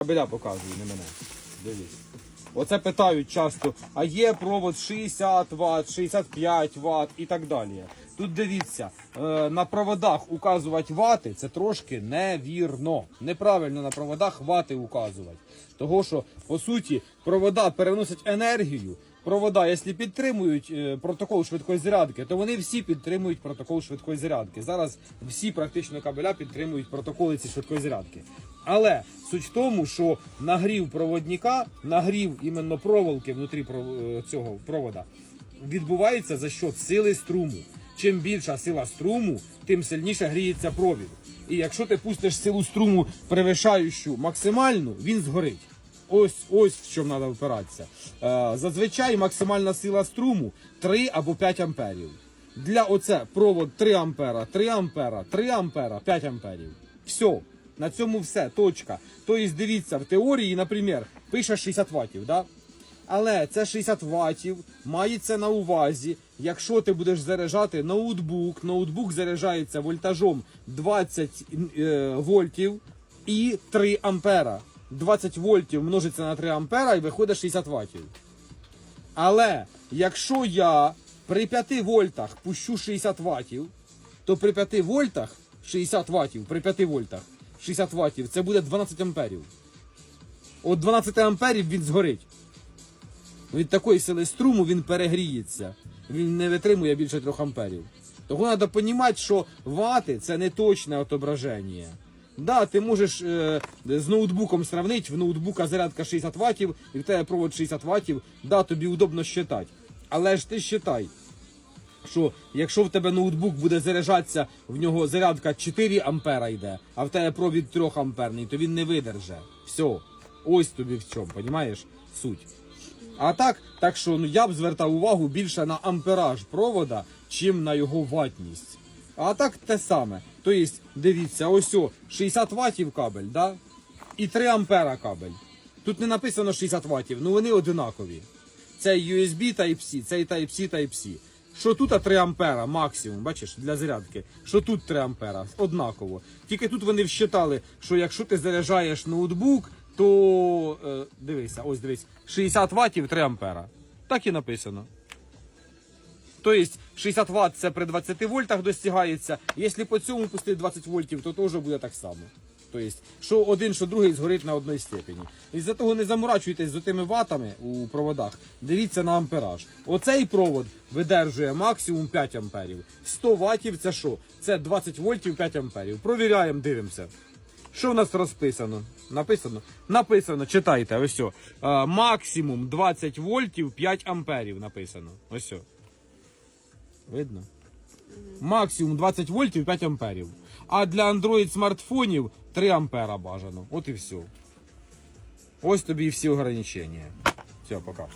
Кабеля показує, не мене. Дивіться. Оце питають часто, а є провод 60 Вт, 65 Вт і так далі. Тут дивіться, е, на проводах указувати вати це трошки невірно. Неправильно на проводах вати указувати. Того що, по суті, провода переносять енергію. Провода, якщо підтримують е, протокол швидкої зарядки, то вони всі підтримують протокол швидкої зарядки. Зараз всі практично кабеля підтримують протоколи ці швидкої зарядки. Але суть в тому, що нагрів проводника, нагрів іменно проволоки внутрі е, цього провода відбувається за счет сили струму. Чим більша сила струму, тим сильніше гріється провід. І якщо ти пустиш силу струму перевищаючу максимальну, він згорить. Ось ось в чому треба впиратися. Е, зазвичай максимальна сила струму 3 або 5 амперів. Для оце провод 3 ампера, 3 ампера, 3 ампера, 5 амперів. Все. На цьому все. Точка. Тобто, дивіться, в теорії, наприклад, пише 60 ватів, да? Але це 60 ватів мається на увазі, якщо ти будеш заряджати ноутбук, ноутбук заряджається вольтажом 20 е, вольтів і 3 ампера. 20 вольтів множиться на 3 ампера і виходить 60 ватів. Але якщо я при 5 вольтах пущу 60 ватів, то при 5 вольтах 60 ватів, при 5 вольтах 60 ватів, це буде 12 амперів. От 12 амперів він згорить. Від такої сили струму він перегріється. Він не витримує більше 3 амперів. Того треба розуміти, що вати це не точне отображення. Да, ти можеш е, з ноутбуком сравнити, в ноутбука зарядка 60 ватів, і в тебе провод 60 ватів, да, тобі удобно считати. Але ж ти считай, що якщо в тебе ноутбук буде заряджатися, в нього зарядка 4 ампера йде, а в тебе провід 3 амперний, то він не видерже. Все. Ось тобі в чому, розумієш? Суть. А так, так що ну, я б звертав увагу більше на ампераж провода, чим на його ватність. А так те саме. Тобто, дивіться, ось о, 60 ватів кабель, да? і 3 ампера кабель. Тут не написано 60 ватів, ну вони одинакові. Це USB Type-C, це Type-C Type-C. Що тут 3 ампера максимум, бачиш, для зарядки. Що тут 3 ампера, однаково. Тільки тут вони вщитали, що якщо ти заряджаєш ноутбук, то е, дивися, ось дивись, 60 ватів 3 ампера. Так і написано. Тобто 60 Вт це при 20 вольтах достигається. Якщо по цьому пустити 20 вольтів, то теж буде так само. Тобто, що один, що другий згорить на одній степені. Із-за того не заморачуйтесь з тими ватами у проводах. Дивіться на ампераж. Оцей провод видержує максимум 5 амперів. 100 ватів це що? Це 20 вольтів 5 амперів. Провіряємо, дивимося. Що в нас розписано? Написано? Написано, читайте, ось. о. А, максимум 20 вольтів 5 амперів написано. Ось. о. Видно? Максимум 20 вольтів 5 амперів. А для Android смартфонів 3 ампера бажано. От і все. Ось тобі і всі ограничення. Все, пока.